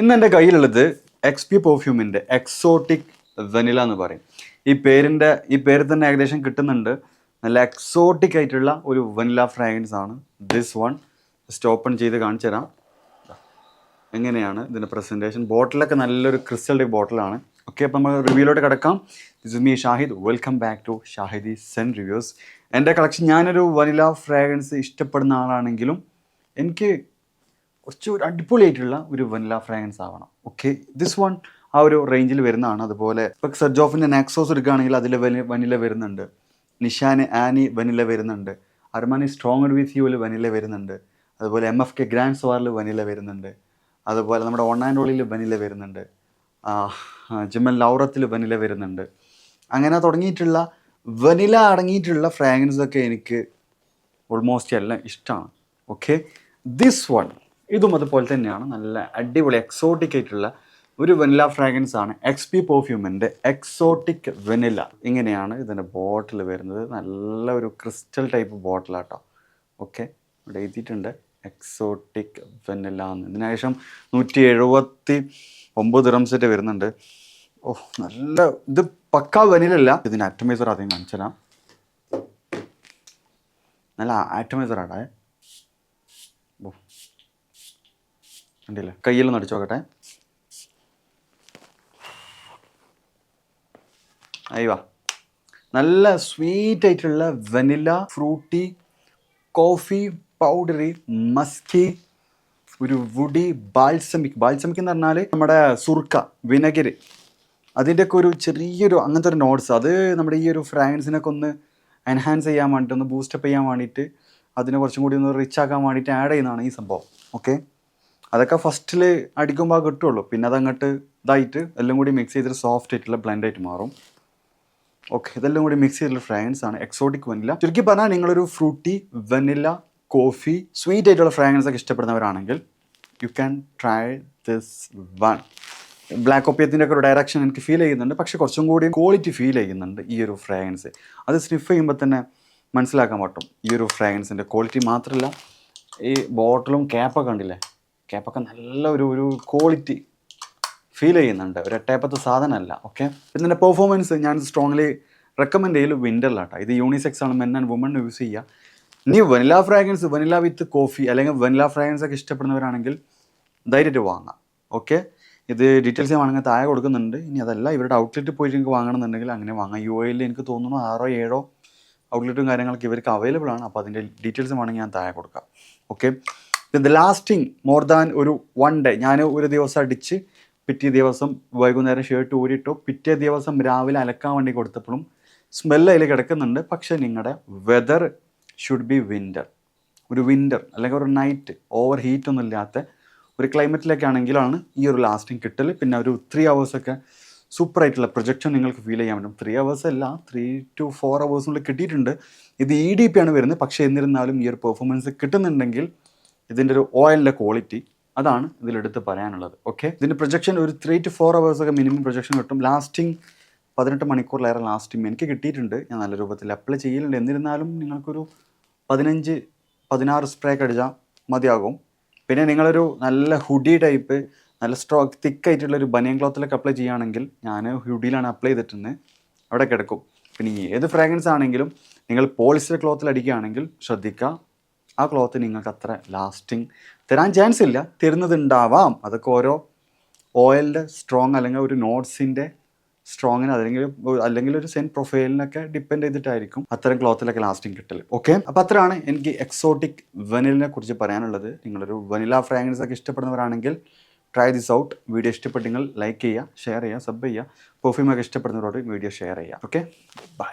ഇന്ന് എന്റെ കയ്യിലുള്ളത് എക്സ് പി പെർഫ്യൂമിന്റെ എക്സോട്ടിക് വെനില എന്ന് പറയും. ഈ പേരിന്റെ ഈ പേര് തന്നെ ഏകദേശം കിട്ടുന്നുണ്ട്. നല്ല എക്സോട്ടിക് ആയിട്ടുള്ള ഒരു വെനില ഫ്രാഗ്രൻസ് ആണ് ദിസ് വൺ ജസ്റ്റ് ഓപ്പൺ ചെയ്ത് കാണിച്ചു തരാം. എങ്ങനെയാണ് ഇതിന്റെ പ്രസന്റേഷൻ ബോട്ടിലൊക്കെ നല്ലൊരു ക്രിസ്റ്റൽ ടൈപ്പ് ബോട്ടിലാണ് ഓക്കെ അപ്പോൾ നമ്മൾ റിവ്യൂലോട്ട് കിടക്കാം. This is me Shahid welcome back to Shahidi zen reviews എന്റെ കളക്ഷൻ ഞാനൊരു വനില ഫ്രാഗ്രൻസ് ഇഷ്ടപ്പെടുന്ന ആളാണെങ്കിലും എനിക്ക് കുറച്ച് ഒരു അടിപൊളിയായിട്ടുള്ള ഒരു വനില ഫ്രാഗ്രൻസ് ആവണം. ഓക്കെ ദിസ് വൺ ആ ഒരു റേഞ്ചിൽ വരുന്നതാണ്. അതുപോലെ ഇപ്പോൾ സെർജോഫിന്റെ നാക്സോസ് എടുക്കുകയാണെങ്കിൽ അതിൽ വനില വരുന്നുണ്ട്. നിഷാന് ആനി വനില വരുന്നുണ്ട്. അർമാനി സ്ട്രോങ് വിത്ത് യുവിൽ വനില വരുന്നുണ്ട്. അതുപോലെ എം എഫ് കെ ഗ്രാൻഡ് സ്വാറിൽ വനില വരുന്നുണ്ട്. അതുപോലെ നമ്മുടെ ഓൺ ആൻഡ് ഓളിൽ വനില വരുന്നുണ്ട്. ആ, ജിമ്മൽ ലൗറത്തിൽ വനില വരുന്നുണ്ട്. അങ്ങനെ തുടങ്ങിയിട്ടുള്ള വനില അടങ്ങിയിട്ടുള്ള ഫ്രാഗ്രൻസ് ഒക്കെ എനിക്ക് ഓൾമോസ്റ്റ് എല്ലാം ഇഷ്ടമാണ് ഓക്കെ ദിസ് വൺ ഇതും അതുപോലെ തന്നെയാണ്. നല്ല അടിപൊളി എക്സോട്ടിക് ആയിട്ടുള്ള ഒരു വെനില ഫ്രാഗ്രൻസ് ആണ് എക്സ് പി പെർഫ്യൂമിന്റെ എക്സോട്ടിക് വെനില ഇങ്ങനെയാണ് ഇതിന്റെ ബോട്ടിൽ വരുന്നത്. നല്ല ഒരു ക്രിസ്റ്റൽ ടൈപ്പ് ബോട്ടിലാട്ടോ ഓക്കെ ഇവിടെ എഴുതിയിട്ടുണ്ട് എക്സോട്ടിക് വെനില എന്ന്. ഇതിനുശേഷം നൂറ്റി എഴുപത്തി ഒമ്പത് റംസെറ്റ് വരുന്നുണ്ട്. ഓ നല്ല ഇത് പക്കാ വെനിലല്ല ഇതിന് അറ്റമൈസർ ആദ്യം കാണിച്ചു തരാം നല്ല ആറ്റമൈസർ ആട്ടെ കണ്ടില്ലേ കയ്യിൽ അടിച്ചു നോക്കട്ടെ. അയ്യോ നല്ല സ്വീറ്റ് ആയിട്ടുള്ള vanilla fruity coffee powdery musky ഒരു വുഡി ബാൽസമിക് ബാൽസമിക് എന്ന് പറഞ്ഞാൽ നമ്മുടെ സുർക്ക വിനഗിരി. അതിന്റെയൊക്കെ ഒരു ചെറിയൊരു അങ്ങനത്തെ ഒരു നോട്ട്സ് അത് നമ്മുടെ ഈ ഒരു ഫ്രാഗ്രൻസിനൊക്കെ ഒന്ന് എൻഹാൻസ് ചെയ്യാൻ വേണ്ടിയിട്ട് ഒന്ന് ബൂസ്റ്റപ്പ് ചെയ്യാൻ വേണ്ടിയിട്ട് അതിനെ കുറച്ചും കൂടി ഒന്ന് റിച്ച് ആക്കാൻ വേണ്ടിയിട്ട് ആഡ് ചെയ്യുന്നതാണ് ഈ സംഭവം. ഓക്കെ അതൊക്കെ ഫസ്റ്റിൽ അടിക്കുമ്പോൾ കിട്ടുള്ളൂ. പിന്നെ അതങ്ങോട്ട് ഇതായിട്ട് എല്ലാം കൂടി മിക്സ് ചെയ്തിട്ട് സോഫ്റ്റ് ആയിട്ടുള്ള ബ്ലെൻഡ് ആയിട്ട് മാറും. ഓക്കെ ഇതെല്ലാം കൂടി മിക്സ് ചെയ്തിട്ടുള്ള ഫ്രാഗ്രൻസ് ആണ്. എക്സോട്ടിക് വെനില ചുരുക്കി പറഞ്ഞാൽ നിങ്ങളൊരു ഫ്രൂട്ടി വെനില കോഫി സ്വീറ്റ് ആയിട്ടുള്ള ഫ്രാഗ്രൻസ് ഒക്കെ ഇഷ്ടപ്പെടുന്നവരാണെങ്കിൽ you can try this one black ഒപ്പിയത്തിന്റെ ഒക്കെ ഒരു ഡയറക്ഷൻ എനിക്ക് ഫീൽ ചെയ്യുന്നുണ്ട്. പക്ഷേ കുറച്ചും കൂടി ക്വാളിറ്റി ഫീൽ ചെയ്യുന്നുണ്ട് ഈ ഒരു ഫ്രാഗ്രൻസ് അത് സ്നിഫ് ചെയ്യുമ്പോൾ തന്നെ മനസ്സിലാക്കാൻ പറ്റും. ഈ ഒരു ഫ്രാഗ്രൻസിന്റെ ക്വാളിറ്റി മാത്രമല്ല ഈ ബോട്ടിലും ക്യാപ്പൊക്കെ ഉണ്ടില്ലേ ക്യാപ്പൊക്കെ നല്ല ഒരു ഒരു ക്വാളിറ്റി ഫീൽ ചെയ്യുന്നുണ്ട്. ഒരു എട്ടേപ്പത്തെ സാധനമല്ല ഓക്കെ ഇതിന്റെ പെർഫോമൻസ് ഞാൻ സ്ട്രോങ്ലി റെക്കമെൻഡ് ചെയ്യൽ വിന്ററിലാട്ടോ ഇത് യൂണിസെക്സ് ആണ് മെൻ ആൻഡ് വുമൺ യൂസ് ചെയ്യുക ഇനി vanilla fragrance vanilla with coffee അല്ലെങ്കിൽ വനില ഫ്രാഗ്രൻസ് ഒക്കെ ഇഷ്ടപ്പെടുന്നവരാണെങ്കിൽ ധൈര്യമായിട്ട് വാങ്ങാം ഓക്കെ ഇത് ഡീറ്റെയിൽസ് ഞാൻ വാങ്ങാൻ താഴെ കൊടുക്കുന്നുണ്ട്. ഇനി അതല്ല ഇവരുടെ ഔട്ട്ലെറ്റ് പോയിട്ട് നിങ്ങൾക്ക് വാങ്ങണമെന്നുണ്ടെങ്കിൽ അങ്ങനെ വാങ്ങാം. യു എയിൽ എനിക്ക് തോന്നുന്നു ആറോ ഏഴോ ഔട്ട്ലെറ്റും കാര്യങ്ങളൊക്കെ ഇവർക്ക് അവൈലബിൾ ആണ്. അപ്പോൾ അതിന്റെ ഡീറ്റെയിൽസ് വേണമെങ്കിൽ ഞാൻ താഴെ കൊടുക്കാം ഓക്കെ ഇത് ലാസ്റ്റിങ് മോർ ദാൻ ഒരു വൺ ഡേ ഞാൻ ഒരു ദിവസം അടിച്ച് പിറ്റേ ദിവസം വൈകുന്നേരം ഷർട്ട് ഊരിട്ടു പിറ്റേ ദിവസം രാവിലെ അലക്കാൻ വേണ്ടി കൊടുത്തപ്പോഴും സ്മെല്ല് അതിൽ കിടക്കുന്നുണ്ട്. പക്ഷേ നിങ്ങളുടെ വെതർ ഷുഡ് ബി വിന്റർ ഒരു വിന്റർ അല്ലെങ്കിൽ ഒരു നൈറ്റ് ഓവർ ഹീറ്റ് ഒന്നും ഇല്ലാത്ത ഒരു ക്ലൈമറ്റിലൊക്കെ ആണെങ്കിലാണ് ഈ ഒരു ലാസ്റ്റിംഗ് കിട്ടൽ പിന്നെ ഒരു ത്രീ ഹവേഴ്സൊക്കെ സൂപ്പർ ആയിട്ടുള്ള പ്രൊജക്ഷൻ നിങ്ങൾക്ക് ഫീൽ ചെയ്യാൻ പറ്റും. ത്രീ ഹവേഴ്സ് അല്ല ത്രീ ടു ഫോർ ഹവേഴ്സിനുള്ളിൽ കിട്ടിയിട്ടുണ്ട്. ഇത് ഇ ഡി പി ആണ് വരുന്നത്. പക്ഷേ എന്നിരുന്നാലും ഈ ഒരു പെർഫോമൻസ് കിട്ടുന്നുണ്ടെങ്കിൽ ഇതിന്റെ ഒരു ഓയിലിന്റെ ക്വാളിറ്റി അതാണ് ഇതിലെടുത്ത് പറയാനുള്ളത്. ഓക്കെ ഇതിന്റെ പ്രൊജക്ഷൻ ഒരു ത്രീ ടു ഫോർ അവേഴ്സ് ഒക്കെ മിനിമം പ്രൊജക്ഷൻ കിട്ടും. ലാസ്റ്റിംഗ് പതിനെട്ട് മണിക്കൂറിലേറെ ലാസ്റ്റിംഗ് എനിക്ക് കിട്ടിയിട്ടുണ്ട്. ഞാൻ നല്ല രൂപത്തിൽ അപ്ലൈ ചെയ്യലുണ്ട്. എന്നിരുന്നാലും നിങ്ങൾക്കൊരു പതിനഞ്ച് പതിനാറ് സ്പ്രേ ഒക്കെ അടിച്ചാൽ മതിയാകും. പിന്നെ നിങ്ങളൊരു നല്ല ഹുഡി ടൈപ്പ് നല്ല സ്ട്രോക്ക് തിക്കായിട്ടുള്ള ഒരു ബനിയൻ ക്ലോത്തിലൊക്കെ അപ്ലൈ ചെയ്യുകയാണെങ്കിൽ ഞാൻ ഹുഡിയിലാണ് അപ്ലൈ ചെയ്തിട്ടുണ്ട് അവിടെ കിടക്കും. പിന്നെ ഏത് ഫ്രാഗ്രൻസ് ആണെങ്കിലും നിങ്ങൾ പോളിസ്റ്റർ ക്ലോത്തിൽ അടിക്കുകയാണെങ്കിൽ ശ്രദ്ധിക്കുക. ആ ക്ലോത്ത് നിങ്ങൾക്ക് അത്ര ലാസ്റ്റിംഗ് തരാൻ ചാൻസ് ഇല്ല. തരുന്നതുണ്ടാവാം. അതൊക്കെ ഓരോ ഓയിലിന്റെ സ്ട്രോങ് അല്ലെങ്കിൽ ഒരു നോട്ട്സിന്റെ സ്ട്രോങ്ങിന് അല്ലെങ്കിൽ അല്ലെങ്കിൽ ഒരു സെൻ പ്രൊഫൈലിനൊക്കെ ഡിപ്പെൻഡ് ചെയ്തിട്ടായിരിക്കും അത്തരം ക്ലോത്തിലൊക്കെ ലാസ്റ്റിംഗ് കിട്ടൽ ഓക്കെ അപ്പോൾ അത്രയാണ് എനിക്ക് എക്സോട്ടിക് വെനിലിനെ കുറിച്ച് പറയാനുള്ളത്. നിങ്ങളൊരു വനില ഫ്രാഗ്രൻസ് ഒക്കെ ഇഷ്ടപ്പെടുന്നവരാണെങ്കിൽ ട്രൈ ദിസ് ഔട്ട് വീഡിയോ ഇഷ്ടപ്പെട്ടെങ്കിൽ ലൈക്ക് ചെയ്യുക ഷെയർ ചെയ്യുക സബ് ചെയ്യുക. പെർഫ്യൂമൊക്കെ ഇഷ്ടപ്പെടുന്നവരോട് വീഡിയോ ഷെയർ ചെയ്യുക. Okay bye